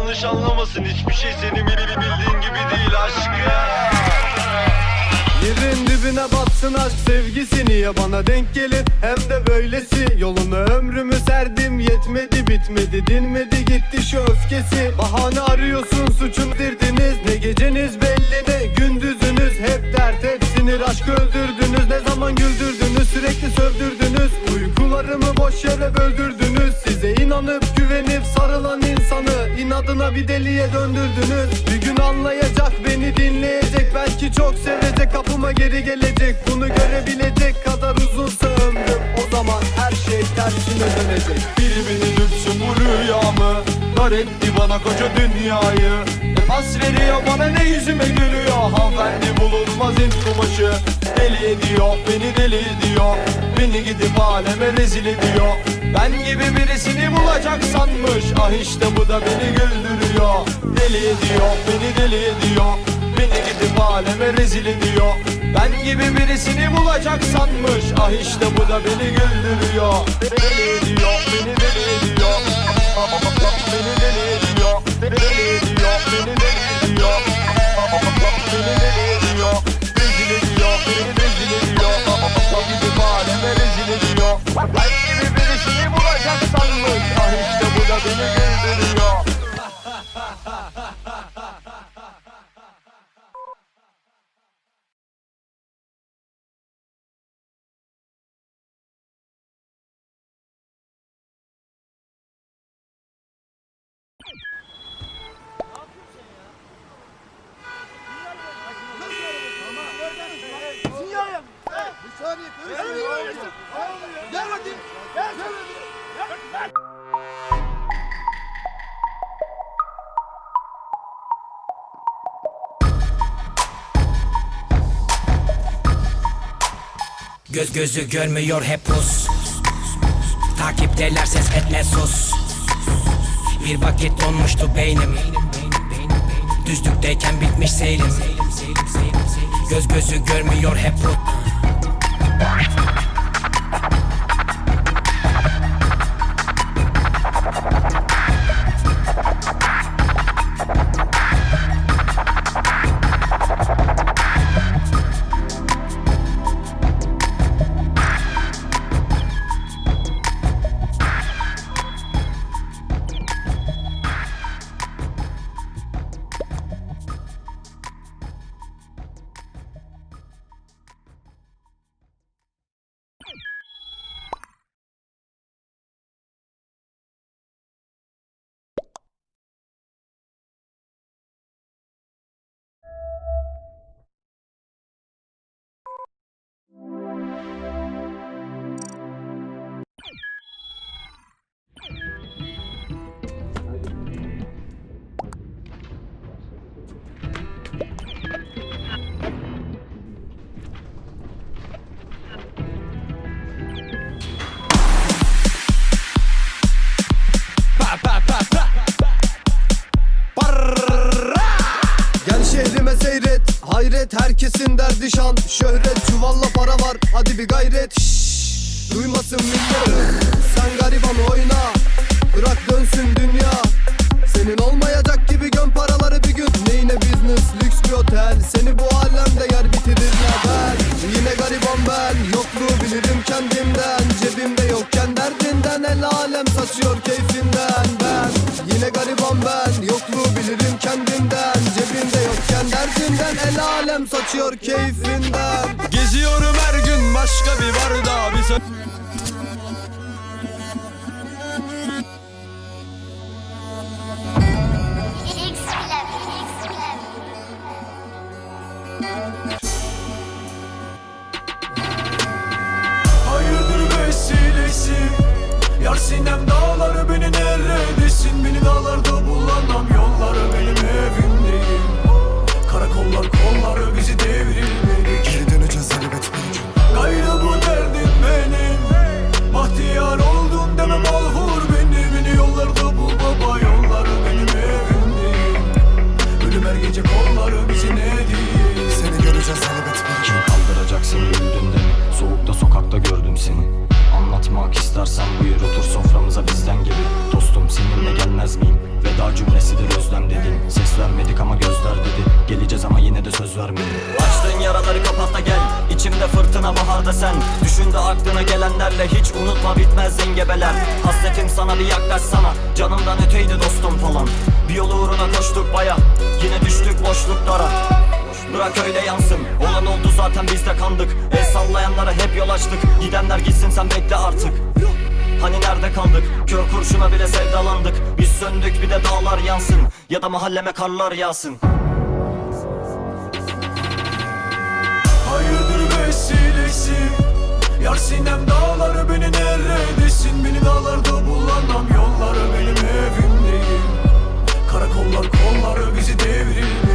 Yanlış anlamasın. Hiçbir şey senin bildiğin gibi değil aşkım. Yerin dibine batsın aşk sevgisi niye bana denk gelir hem de böylesi. Yolunu ömrümü serdim yetmedi bitmedi dinmedi gitti şu öfkesi. Bahane arıyorsun suçum dirdiniz. Ne geceniz belli ne gündüzünüz. Hep dert hep sinir. Aşk öldürdünüz. Ne zaman güldürdünüz? Sürekli sövdürdünüz. Uykularımı boş yere böldürdünüz. Size inanıp inadına bir deliye döndürdünüz. Bir gün anlayacak beni dinleyecek. Belki çok sevecek kapıma geri gelecek. Bunu görebilecek kadar uzunsa ömrüm o zaman her şey tersine dönecek. Biri beni lütfün bu rüyamı Dar etti bana koca dünyayı. Ne pas veriyor bana ne yüzüme gülüyor? Hanımefendi bulunmaz int kumaşı. Deli ediyor beni deli ediyor. Beni gidip aleme rezil ediyor Ben gibi birisini bulacak sanmış. Ah işte bu da beni güldürüyor. Deli ediyor beni deli ediyor. Beni gidip aleme rezil ediyor. Ben gibi birisini bulacak sanmış. Ah işte bu da beni güldürüyor. Deli ediyor beni deli ediyor. Beni deli ediyor Göz gözü görmüyor hep pus. Takipteler ses etme sus. Bir vakit donmuştu beynim. Düzlükteyken bitmiş seyrim. Göz gözü görmüyor hep put Hayret herkesin derdi şan. Şöhret çuvalla para var Hadi bir gayret. Şşş, Duymasın millet. Sen gariban oyna. Bırak dönsün dünya. Senin olmayacak gibi göm paraları bir gün. Neyine business lüks bir otel. Seni bu alemde derdinden El alem saçıyor keyfinden. Geziyorum her gün başka bir barda bir sö- Hayırdır vesilesi? Yar sinem dağları beni neredesin seni. Anlatmak istersen buyur otur soframıza bizden gibi. Dostum seninle gelmez miyim? Veda cümlesidir özlem dedin. Ses vermedik ama gözler dedi. Geleceğiz ama yine de söz vermedim Açtığın yaraları kapat da gel. İçimde fırtına baharda sen. Düşün de aklına gelenlerle hiç unutma bitmez zengebeler. Hasretim sana bir yaklaşsana Canımdan öteydi dostum falan. Bir yol uğruna koştuk baya. Yine düştük boşluklara. Bırak öyle yansın. Olan oldu zaten biz de kandık. El sallayanlara hep yol açtık. Gidenler gitsin sen bekle artık. Hani nerede kaldık? Kör kurşuna bile sevdalandık. Biz söndük bir de dağlar yansın. Ya da mahalleme karlar yağsın. Hayırdır be vesilesi? Yar sinem dağları beni neredesin? Beni dağlarda bulanam yolları benim evim değil Karakollar kolları bizi devrilmiş